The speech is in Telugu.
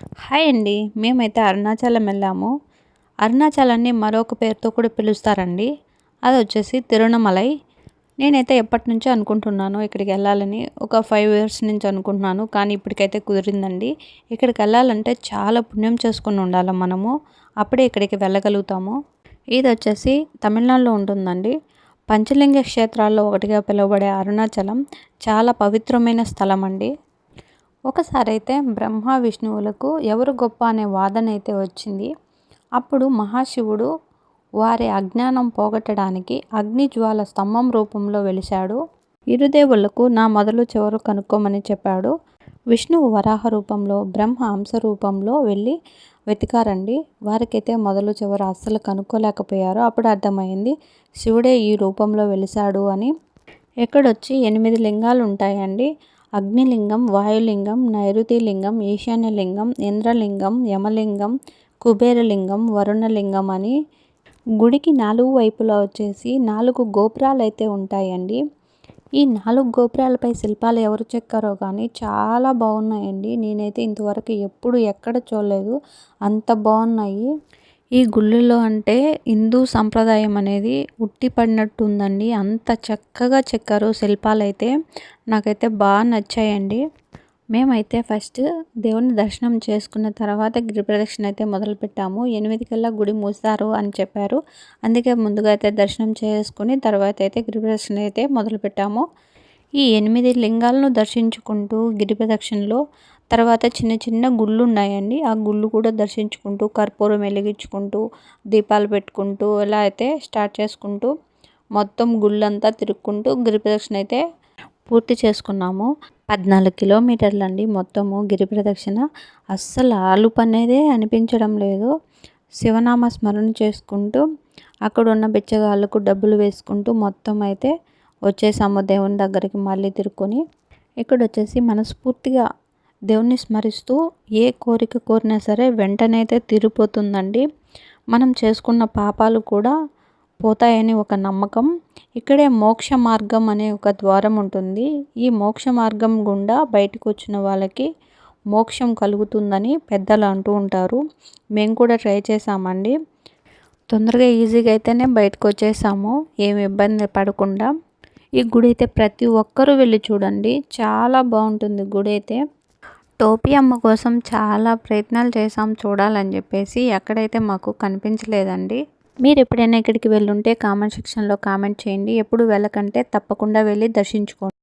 హాయ్ అండి మేమైతే అరుణాచలం వెళ్ళాము. అరుణాచలాన్ని మరొక పేరుతో కూడా పిలుస్తారండి. అది వచ్చేసి తిరుణమలై నేనైతే ఎప్పటి నుంచో అనుకుంటున్నాను ఇక్కడికి వెళ్ళాలని. ఒక ఫైవ్ ఇయర్స్ నుంచి అనుకుంటున్నాను కానీ ఇప్పటికైతే కుదిరిందండి. ఇక్కడికి వెళ్ళాలంటే చాలా పుణ్యం చేసుకుని ఉండాలి మనము. అప్పుడే ఇక్కడికి వెళ్ళగలుగుతాము. ఇది వచ్చేసి తమిళనాడులో ఉంటుందండి. పంచలింగ క్షేత్రాల్లో ఒకటిగా పిలువబడే అరుణాచలం. చాలా పవిత్రమైన స్థలం అండి ఒకసారైతే బ్రహ్మ విష్ణువులకు ఎవరు గొప్ప అనే వాదన అయితే వచ్చింది. అప్పుడు మహాశివుడు వారి అజ్ఞానం పోగొట్టడానికి అగ్నిజ్వాల స్తంభం రూపంలో వెలిశాడు. ఇరుదేవులకు నా మొదలు చివరు కనుక్కోమని చెప్పాడు. విష్ణువు వరాహ రూపంలో బ్రహ్మ హంస రూపంలో వెళ్ళి వెతికారండి. వారికైతే మొదలు చివరు అస్సలు కనుక్కోలేకపోయారు. అప్పుడు అర్థమైంది శివుడే ఈ రూపంలో వెలిశాడు అని. ఎక్కడొచ్చి ఎనిమిది లింగాలు ఉంటాయండి అగ్నిలింగం వాయులింగం నైరుతిలింగం ఈశాన్యలింగం ఇంద్రలింగం యమలింగం కుబేరలింగం వరుణలింగం అని గుడికి నాలుగు వైపులా వచ్చేసి నాలుగు గోపురాలు అయితే ఉంటాయండి. ఈ నాలుగు గోపురాలపై శిల్పాలు ఎవరు చెక్కారో కానీ చాలా బాగున్నాయండి. నేనైతే ఇంతవరకు ఎప్పుడు ఎక్కడ చూడలేదు. అంత బాగున్నాయి. ఈ గుళ్ళల్లో అంటే హిందూ సంప్రదాయం అనేది ఉట్టి పడినట్టు ఉందండి అంత చక్కగా చెక్కారు శిల్పాలు అయితే నాకైతే బాగా నచ్చాయండి. మేమైతే ఫస్ట్ దేవుని దర్శనం చేసుకున్న తర్వాత గిరి ప్రదక్షిణ అయితే మొదలుపెట్టాము. ఎనిమిది కల్లా గుడి మూస్తారు అని చెప్పారు. అందుకే ముందుగా అయితే దర్శనం చేసుకుని తర్వాత అయితే గిరి ప్రదక్షిణ అయితే మొదలుపెట్టాము. ఈ ఎనిమిది లింగాలను దర్శించుకుంటూ గిరి ప్రదక్షిణలో తర్వాత చిన్న చిన్న గుళ్ళు ఉన్నాయండి ఆ గుళ్ళు కూడా దర్శించుకుంటూ కర్పూరం వెలిగించుకుంటూ దీపాలు పెట్టుకుంటూ ఎలా అయితే స్టార్ట్ చేసుకుంటూ మొత్తం గుళ్ళంతా తిరుక్కుంటూ గిరి ప్రదక్షిణ అయితే పూర్తి చేసుకున్నాము. పద్నాలుగు కిలోమీటర్లు అండి మొత్తము గిరి ప్రదక్షిణ అస్సలు ఆలుపు అనేదే అనిపించడం లేదు. శివనామ స్మరణ చేసుకుంటూ అక్కడ ఉన్న బిచ్చగాళ్ళకు డబ్బులు వేసుకుంటూ మొత్తం అయితే వచ్చేసాము దేవుని దగ్గరికి మళ్ళీ తిరుక్కొని. ఇక్కడ వచ్చేసి మనస్ఫూర్తిగా దేవుణ్ణి స్మరిస్తూ ఏ కోరిక కోరినా సరే వెంటనే అయితే తీరిపోతుందండి. మనం చేసుకున్న పాపాలు కూడా పోతాయని ఒక నమ్మకం. ఇక్కడే మోక్ష మార్గం అనే ఒక ద్వారం ఉంటుంది. ఈ మోక్ష మార్గం గుండా బయటకు వచ్చిన వాళ్ళకి మోక్షం కలుగుతుందని పెద్దలు అంటూ ఉంటారు. మేము కూడా ట్రై చేసామండి తొందరగా ఈజీగా అయితేనే బయటకు వచ్చేసాము. ఏమి ఇబ్బంది పడకుండా. ఈ గుడి అయితే ప్రతి ఒక్కరూ వెళ్ళి చూడండి. చాలా బాగుంటుంది గుడి అయితే. టోపీ అమ్మ కోసం చాలా ప్రయత్నాలు చేసాం చూడాలని చెప్పేసి ఎక్కడైతే మాకు కనిపించలేదండి. మీరు ఎప్పుడైనా ఇక్కడికి వెళ్ళుంటే కామెంట్ సెక్షన్లో కామెంట్ చేయండి. ఎప్పుడు వెళ్ళకంటే తప్పకుండా వెళ్ళి దర్శించుకోండి.